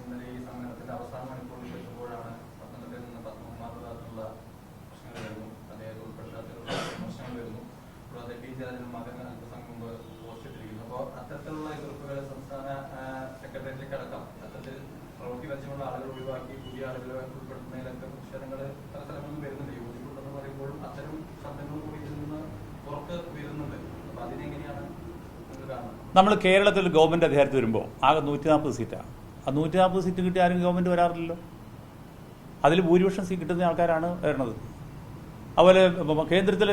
ഇന്നലെ ഈ സമ്മേളനത്തിന്റെ അവസാന മണിക്കൂറിൽ എത്തുമ്പോഴാണ് പത്തനംതിട്ടയിൽ നിന്ന് പ്രശ്നങ്ങൾ വരുന്നു അദ്ദേഹത്തെ ഉൾപ്പെടുത്താത്ത പ്രശ്നങ്ങൾ കൂടാതെ പി ജയരാജനും മകൻ മുമ്പ് പോസ്റ്റ് ഇട്ടിരിക്കുന്നു. അപ്പോൾ അത്തരത്തിലുള്ള എതിർപ്പുകൾ സംസ്ഥാന സെക്രട്ടേറിയറ്റിലേക്ക് അടക്കം അത്തരത്തിൽ പ്രവൃത്തി വെച്ചുകൊണ്ട് ആളുകൾ ഒഴിവാക്കി പുതിയ ആളുകളെ ഉൾപ്പെടുത്തുന്നതിലൊക്കെ പ്രതിഷേധങ്ങൾ പല സ്ഥലങ്ങളിൽ വരുന്നുണ്ട്. യോജിപ്പുണ്ടെന്ന് പറയുമ്പോഴും അത്തരം ശബ്ദങ്ങൾ കൂടി നിന്ന് പുറത്ത് വരുന്നുണ്ട്. അപ്പൊ അതിനെങ്ങനെയാണ് നമ്മൾ കേരളത്തിൽ ഗവൺമെന്റ് അധികാരത്തിൽ വരുമ്പോൾ ആകെ നൂറ്റി നാൽപ്പത് സീറ്റാണ് ആ നൂറ്റി നാൽപ്പത് സീറ്റ് കിട്ടി ആരും ഗവൺമെന്റ് വരാറില്ലല്ലോ. അതിൽ ഭൂരിപക്ഷം സീറ്റ് കിട്ടുന്ന ആൾക്കാരാണ് വരുന്നത് അതുപോലെ ഇപ്പം കേന്ദ്രത്തിലെ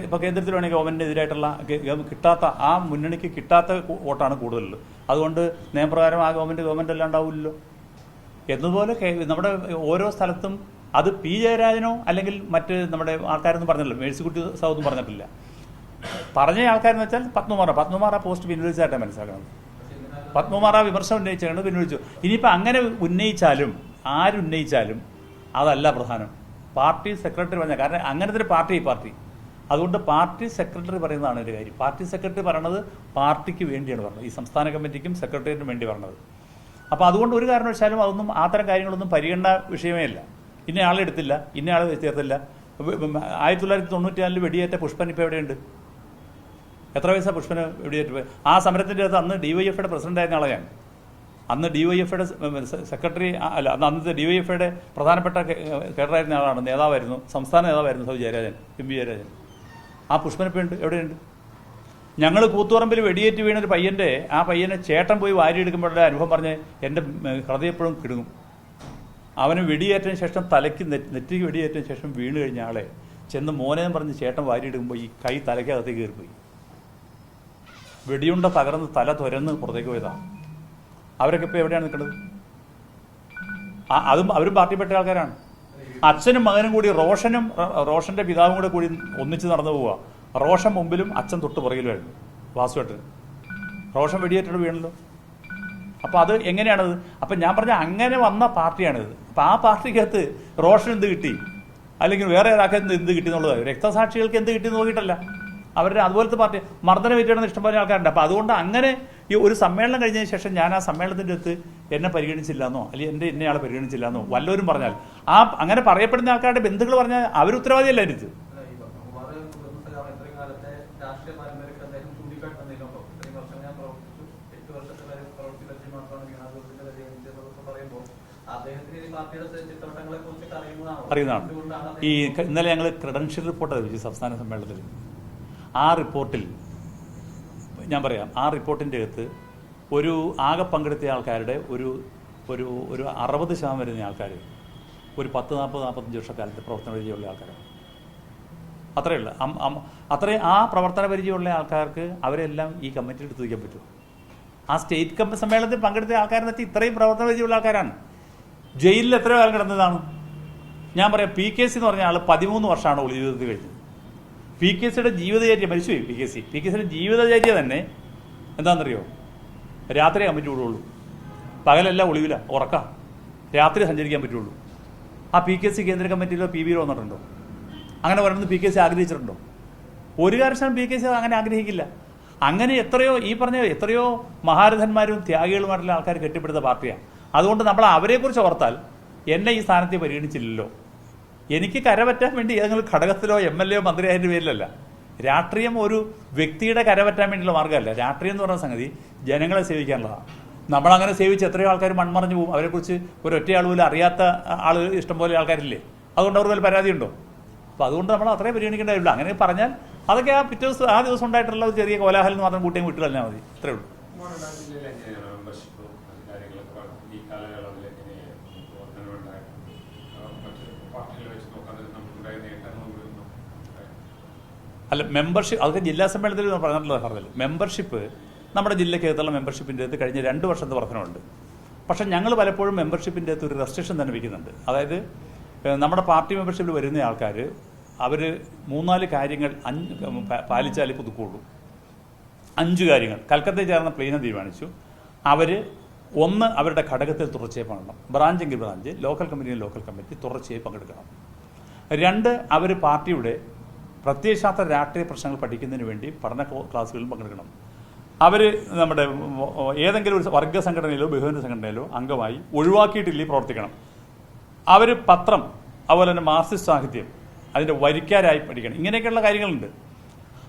ഇപ്പോൾ കേന്ദ്രത്തിൽ വേണമെങ്കിൽ ഗവൺമെന്റിനെതിരായിട്ടുള്ള ഗ- ഗ- കിട്ടാത്ത ആ മുന്നണിക്ക് കിട്ടാത്ത വോട്ടാണ് കൂടുതൽ അതുകൊണ്ട് നിയമപ്രകാരം ആ ഗവൺമെന്റ് ഗവൺമെന്റ് അല്ലാണ്ടാവില്ലല്ലോ എന്നതുപോലെ നമ്മുടെ ഓരോ സ്ഥലത്തും അത് പി ജയരാജനോ അല്ലെങ്കിൽ മറ്റ് നമ്മുടെ ആൾക്കാരൊന്നും പറഞ്ഞില്ല മേഴ്സിക്കുട്ടി സൗദും പറഞ്ഞിട്ടില്ല. പറഞ്ഞ ആൾക്കാരെന്ന് വെച്ചാൽ പത്മകുമാറ പത്മകുമാർ പോസ്റ്റ് പിൻവലിച്ചായിട്ടാണ് മനസ്സിലാക്കുന്നത്. പത്മകുമാർ ആ വിമർശനം ഉന്നയിച്ചാണ് വിളിച്ചു ഇനിയിപ്പോൾ അങ്ങനെ ഉന്നയിച്ചാലും ആരുന്നയിച്ചാലും അതല്ല പ്രധാനം. പാർട്ടി സെക്രട്ടറി പറഞ്ഞ കാരണം അങ്ങനത്തെ ഒരു പാർട്ടി ഈ പാർട്ടി. അതുകൊണ്ട് പാർട്ടി സെക്രട്ടറി പറയുന്നതാണ് ഒരു കാര്യം. പാർട്ടി സെക്രട്ടറി പറയണത് പാർട്ടിക്ക് വേണ്ടിയാണ് പറഞ്ഞത്. ഈ സംസ്ഥാന കമ്മിറ്റിക്കും സെക്രട്ടേറിയറ്റിനും വേണ്ടി പറഞ്ഞത്. അപ്പോൾ അതുകൊണ്ട് ഒരു കാരണവശാലും അതൊന്നും അത്തരം കാര്യങ്ങളൊന്നും പരിഗണന വിഷയമേ അല്ല. ഇന്ന ഇന്നയാളെ എടുത്തില്ല ഇന്ന ആളെ ചേർത്തില്ല. ആയിരത്തി തൊള്ളായിരത്തി തൊണ്ണൂറ്റിനാലിൽ വെടിയേറ്റ പുഷ്പൻ ഇപ്പോൾ എവിടെയുണ്ട്? എത്ര പൈസ പുഷ്പന് എവിടെയായിട്ട് പോയി? ആ സമരത്തിന്റെ അകത്ത് അന്ന് ഡി വൈ എഫ്ഐയുടെ പ്രസിഡന്റ് ആയിരുന്ന ആളെ ഞാൻ. അന്ന് ഡി വൈ എഫ് ഐയുടെ സെക്രട്ടറി അല്ല അന്ന് അന്നത്തെ ഡി വൈ എഫ് ഐയുടെ പ്രധാനപ്പെട്ട കേഡറായിരുന്ന ആളാണ്. നേതാവായിരുന്നു. സംസ്ഥാന നേതാവായിരുന്നു സൗ ജയരാജൻ എം വി ജയരാജൻ ആ പുഷ്പനെ ഉണ്ട്. എവിടെയുണ്ട് ഞങ്ങൾ കൂത്തുപറമ്പിൽ വെടിയേറ്റ് വീണൊരു പയ്യന്റെ ആ പയ്യനെ ചേട്ടൻ പോയി വാരിയെടുക്കുമ്പോഴുള്ള അനുഭവം പറഞ്ഞ് എന്റെ ഹൃദയപ്പോഴും കിടുങ്ങും. അവന് വെടിയേറ്റതിന് ശേഷം തലയ്ക്ക് നെറ്റിക്ക് വെടിയേറ്റതിന് ശേഷം വീണ് കഴിഞ്ഞ ആളെ ചെന്ന് മോനെ പറഞ്ഞ് ചേട്ടൻ വാരിയെടുക്കുമ്പോൾ ഈ കൈ തലയ്ക്കകത്തേക്ക് കയറിപ്പോയി. വെടിയുണ്ട തകർന്ന് തല തുരന്ന് പുറത്തേക്ക് പോയതാണ് അവരൊക്കെ ഇപ്പോൾ എവിടെയാണ് നിൽക്കുന്നത് അതും അവരും പാർട്ടിപ്പെട്ട ആൾക്കാരാണ്. അച്ഛനും മകനും കൂടി റോഷനും റോഷന്റെ പിതാവും കൂടെ കൂടി ഒന്നിച്ച് നടന്നു പോവുക. റോഷൻ മുമ്പിലും അച്ഛൻ തൊട്ട് പുറകിലുമായിരുന്നു. വാസുവേട്ടൻ റോഷൻ വെടിയേറ്റിട്ട് വീണല്ലോ. അപ്പോൾ അത് എങ്ങനെയാണത്? അപ്പം ഞാൻ പറഞ്ഞ അങ്ങനെ വന്ന പാർട്ടിയാണിത്. അപ്പം ആ പാർട്ടിക്കകത്ത് റോഷൻ എന്ത് കിട്ടി? അല്ലെങ്കിൽ വേറെ ഒരാൾക്ക് എന്ത് കിട്ടി എന്നുള്ളത്? രക്തസാക്ഷികൾക്ക് എന്ത് കിട്ടി നോക്കിയിട്ടല്ല. അവരുടെ അതുപോലത്തെ പാർട്ടി മർദ്ദനം ഏറ്റിടുന്ന ഇഷ്ടംപോലെ ആൾക്കാരുണ്ട്. അപ്പോൾ അതുകൊണ്ട് അങ്ങനെ ഈ ഒരു സമ്മേളനം കഴിഞ്ഞതിന് ശേഷം ഞാൻ ആ സമ്മേളനത്തിന്റെ അടുത്ത് എന്നെ പരിഗണിച്ചില്ലെന്നോ അല്ലെങ്കിൽ എന്റെ എന്നെ ആളെ പരിഗണിച്ചില്ലെന്നോ വല്ലവരും പറഞ്ഞാൽ ആ അങ്ങനെ പറയപ്പെടുന്ന ആൾക്കാരുടെ ബന്ധുക്കൾ പറഞ്ഞാൽ അവർ ഉത്തരവാദിയല്ല എനിക്ക് അറിയുന്നതാണോ. ഈ ഇന്നലെ ഞങ്ങൾ ക്രെഡൻഷ്യൽ റിപ്പോർട്ട് ഈ സംസ്ഥാന സമ്മേളനത്തിൽ. ആ റിപ്പോർട്ടിൽ ഞാൻ പറയാം ആ റിപ്പോർട്ടിന്റെ അകത്ത് ഒരു ആകെ പങ്കെടുത്ത ആൾക്കാരുടെ ഒരു ഒരു ഒരു അറുപത് ശതമാനം വരുന്ന ആൾക്കാർ ഒരു പത്ത് നാൽപ്പത് നാൽപ്പത്തഞ്ച് വർഷക്കാലത്ത് പ്രവർത്തന പരിചയമുള്ള ആൾക്കാരാണ്. അത്രയേ ഉള്ളൂ. അത്രയും ആ പ്രവർത്തന പരിചയമുള്ള ആൾക്കാർക്ക് അവരെല്ലാം ഈ കമ്മിറ്റിയിൽ എടുത്ത് വയ്ക്കാൻ ആ സ്റ്റേറ്റ് കമ്മിറ്റി സമ്മേളനത്തിൽ പങ്കെടുത്ത ആൾക്കാരെന്ന് വെച്ചാൽ ഇത്രയും പ്രവർത്തന പരിചയമുള്ള ആൾക്കാരാണ്. ജയിലിൽ എത്ര കാലം കിടന്നതാണ്. ഞാൻ പറയാം പി കെ സി എന്ന് പറഞ്ഞ ആൾ പതിമൂന്ന് വർഷമാണ് ഒളി ജീവിതത്തിൽ കഴിഞ്ഞത്. പി കെ സിയുടെ ജീവിതചര്യ മരിച്ചുപോയി P K C. P K സിയുടെ ജീവിതചര്യ തന്നെ എന്താണെന്നറിയോ? രാത്രി കമ്മിറ്റി വിടുള്ളൂ. പകലെല്ലാം ഒളിവില്ല ഉറക്കാം. രാത്രി സഞ്ചരിക്കാൻ പറ്റുള്ളൂ. ആ പി കെ സി കേന്ദ്ര കമ്മിറ്റിയിലോ പി ബിയിലോ വന്നിട്ടുണ്ടോ? അങ്ങനെ വരണമെന്ന് പി കെ സി ആഗ്രഹിച്ചിട്ടുണ്ടോ? ഒരു കാരണവശാലും പി കെ സി അങ്ങനെ ആഗ്രഹിക്കില്ല. അങ്ങനെ എത്രയോ ഈ പറഞ്ഞ എത്രയോ മഹാരഥന്മാരും ത്യാഗികളുമായിട്ടുള്ള ആൾക്കാർ കെട്ടിപ്പിടുത്ത പാർട്ടിയാണ് അതുകൊണ്ട് നമ്മൾ അവരെക്കുറിച്ച് ഓർത്താൽ എന്നെ ഈ സ്ഥാനത്തെ പരിഗണിച്ചില്ലല്ലോ. എനിക്ക് കരവറ്റാൻ വേണ്ടി ഏതെങ്കിലും ഘടകത്തിലോ എം എൽ എയോ മന്ത്രിയായതിന്റെ പേരിലല്ല. രാഷ്ട്രീയം ഒരു വ്യക്തിയുടെ കരവറ്റാൻ വേണ്ടിയുള്ള മാർഗമല്ല. രാഷ്ട്രീയം എന്ന് പറയുന്ന സംഗതി ജനങ്ങളെ സേവിക്കാനുള്ളതാണ് നമ്മളങ്ങനെ സേവിച്ച് എത്രയോ ആൾക്കാർ മൺമറഞ്ഞു പോകും. അവരെക്കുറിച്ച് ഒരു ആൾ പോലും അറിയാത്ത ആൾ ഇഷ്ടംപോലെ ആൾക്കാരില്ലേ? അതുകൊണ്ട് അവർക്ക് വല്ല പരാതിയുണ്ടോ? അപ്പോൾ അതുകൊണ്ട് നമ്മൾ അത്രയും പരിഗണിക്കേണ്ടതില്ല അങ്ങനെ പറഞ്ഞാൽ അതൊക്കെ ആ പിറ്റേ ദിവസം ആ ദിവസം ഉണ്ടായിട്ടുള്ള ഒരു ചെറിയ കോലാഹലം മാത്രം കൂട്ടിയും വിട്ടു മതി. ഇത്രയേ ഉള്ളൂ. അല്ല മെമ്പർഷിപ്പ് അതൊക്കെ ജില്ലാ സമ്മേളനത്തിൽ പറഞ്ഞിട്ടുള്ള പറഞ്ഞത് മെമ്പർഷിപ്പ് നമ്മുടെ ജില്ലയ്ക്കകത്തുള്ള മെമ്പർഷിപ്പിന്റെ അകത്ത് കഴിഞ്ഞ രണ്ട് വർഷത്തെ വർധനമുണ്ട് പക്ഷേ ഞങ്ങൾ പലപ്പോഴും മെമ്പർഷിപ്പിന്റെ അകത്ത് ഒരു റെസ്ട്രിക്ഷൻ തന്നെ വയ്ക്കുന്നുണ്ട് അതായത് നമ്മുടെ പാർട്ടി മെമ്പർഷിപ്പിൽ വരുന്ന ആൾക്കാർ അവർ മൂന്നാൽ കാര്യങ്ങൾ അഞ്ച് പാലിച്ചാൽ പുതുക്കുള്ളൂ. അഞ്ച് കാര്യങ്ങൾ. കൽക്കത്തയിൽ ചേർന്ന പ്ലീനം തീരുമാനിച്ചു. അവർ ഒന്ന് അവരുടെ ഘടകത്തിൽ തുടർച്ചയായി പങ്കെടുക്കണം ബ്രാഞ്ചെങ്കിൽ branch local committee local committee തുടർച്ചയായി പങ്കെടുക്കണം. രണ്ട് അവർ പാർട്ടിയുടെ പ്രത്യയശാസ്ത്ര രാഷ്ട്രീയ പ്രശ്നങ്ങൾ പഠിക്കുന്നതിന് വേണ്ടി പഠന ക്ലോ- ക്ലാസ്സുകളിൽ പങ്കെടുക്കണം. അവർ നമ്മുടെ ഏതെങ്കിലും ഒരു വർഗ സംഘടനയിലോ ബഹുജന സംഘടനയിലോ അംഗമായി ഒഴിവാക്കിയിട്ടില്ലേ പ്രവർത്തിക്കണം. അവർ പത്രം അതുപോലെ തന്നെ മാർക്സിസ്റ്റ് സാഹിത്യം അതിന്റെ വരിക്കാരായി പഠിക്കണം. ഇങ്ങനെയൊക്കെയുള്ള കാര്യങ്ങളുണ്ട്.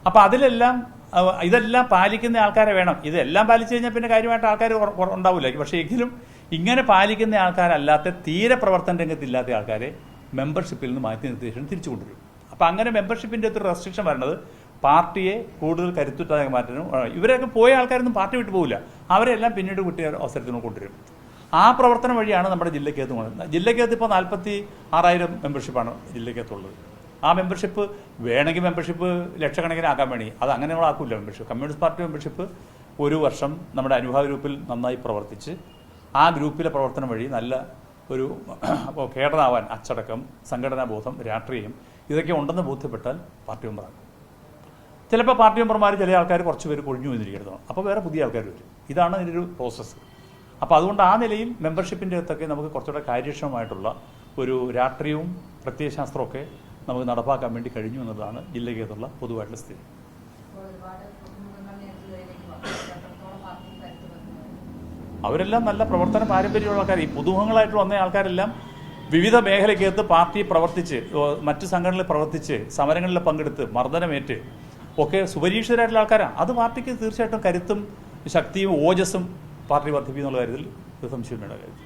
അപ്പോൾ അതിലെല്ലാം ഇതെല്ലാം പാലിക്കുന്ന ആൾക്കാരെ വേണം. ഇതെല്ലാം പാലിച്ചു കഴിഞ്ഞാൽ പിന്നെ കാര്യമായിട്ട് ആൾക്കാർ ഉണ്ടാവില്ല പക്ഷേ എങ്കിലും ഇങ്ങനെ പാലിക്കുന്ന ആൾക്കാരല്ലാത്ത തീരെ പ്രവർത്തന രംഗത്തില്ലാത്ത ആൾക്കാരെ മെമ്പർഷിപ്പിൽ നിന്ന് മാറ്റി നിർദ്ദേശം തിരിച്ചു കൊണ്ടുവരും അപ്പോൾ അങ്ങനെ മെമ്പർഷിപ്പിന്റെ ഒരു റെസ്ട്രിക്ഷൻ വരുന്നത് പാർട്ടിയെ കൂടുതൽ കരുത്തുറ്റാതെ മാറ്റാനും ഇവരൊക്കെ പോയ ആൾക്കാരൊന്നും പാർട്ടി വിട്ടു പോകില്ല അവരെല്ലാം പിന്നീട് കുട്ടിയ അവസരത്തിന് കൊണ്ടുവരും. ആ പ്രവർത്തനം വഴിയാണ് നമ്മുടെ ജില്ലയ്ക്കകത്ത് പോകുന്നത് ജില്ലയ്ക്കകത്ത് ഇപ്പോൾ നാൽപ്പത്തി ആറായിരം മെമ്പർഷിപ്പാണ് ജില്ലയ്ക്കകത്തുള്ളത്. ആ മെമ്പർഷിപ്പ് വേണമെങ്കിൽ മെമ്പർഷിപ്പ് ലക്ഷക്കണക്കിന് ആക്കാൻ വേണ്ടി അത് അങ്ങനെ നമ്മൾ ആക്കില്ല മെമ്പർഷിപ്പ് കമ്മ്യൂണിസ്റ്റ് പാർട്ടി മെമ്പർഷിപ്പ് ഒരു വർഷം നമ്മുടെ അനുഭവ ഗ്രൂപ്പിൽ നന്നായി പ്രവർത്തിച്ച് ആ ഗ്രൂപ്പിലെ പ്രവർത്തനം വഴി നല്ല ഒരു കേടനാവാൻ അച്ചടക്കം സംഘടനാബോധം രാഷ്ട്രീയം ഇതൊക്കെ ഉണ്ടെന്ന് ബോധ്യപ്പെട്ടാൽ പാർട്ടി മെമ്പറാകും ചിലപ്പോൾ പാർട്ടി മെമ്പർമാർ ചില ആൾക്കാർ കുറച്ച് പേര് കൊഴിഞ്ഞു വന്നിരിക്കണം അപ്പോൾ വേറെ പുതിയ ആൾക്കാർ വരും. ഇതാണ് ഇതിന്റെ ഒരു പ്രോസസ്സ് അപ്പോൾ അതുകൊണ്ട് ആ നിലയിൽ മെമ്പർഷിപ്പിന്റെ അകത്തൊക്കെ നമുക്ക് കുറച്ചുകൂടെ കാര്യക്ഷമമായിട്ടുള്ള ഒരു രാഷ്ട്രീയവും പ്രത്യയശാസ്ത്രമൊക്കെ നമുക്ക് നടപ്പാക്കാൻ വേണ്ടി കഴിഞ്ഞു എന്നുള്ളതാണ് ജില്ലയ്ക്കകത്തുള്ള പൊതുവായിട്ടുള്ള സ്ഥിതി. അവരെല്ലാം നല്ല പ്രവർത്തന പാരമ്പര്യമുള്ള ആൾക്കാർ ഈ പുതുമുഖങ്ങളായിട്ട് വന്ന ആൾക്കാരെല്ലാം വിവിധ മേഖലയ്ക്കകത്ത് പാർട്ടി പ്രവർത്തിച്ച് മറ്റ് സംഘടനകളിൽ പ്രവർത്തിച്ച് സമരങ്ങളിൽ പങ്കെടുത്ത് മർദ്ദനമേറ്റ് ഒക്കെ സുപരീക്ഷിതരായിട്ടുള്ള ആൾക്കാരാണ് അത് പാർട്ടിക്ക് തീർച്ചയായിട്ടും കരുത്തും ശക്തിയും ഓജസ്സും പാർട്ടി വർദ്ധിപ്പിക്കുന്നുള്ള കാര്യത്തിൽ സംശയം വേണ്ട കാര്യം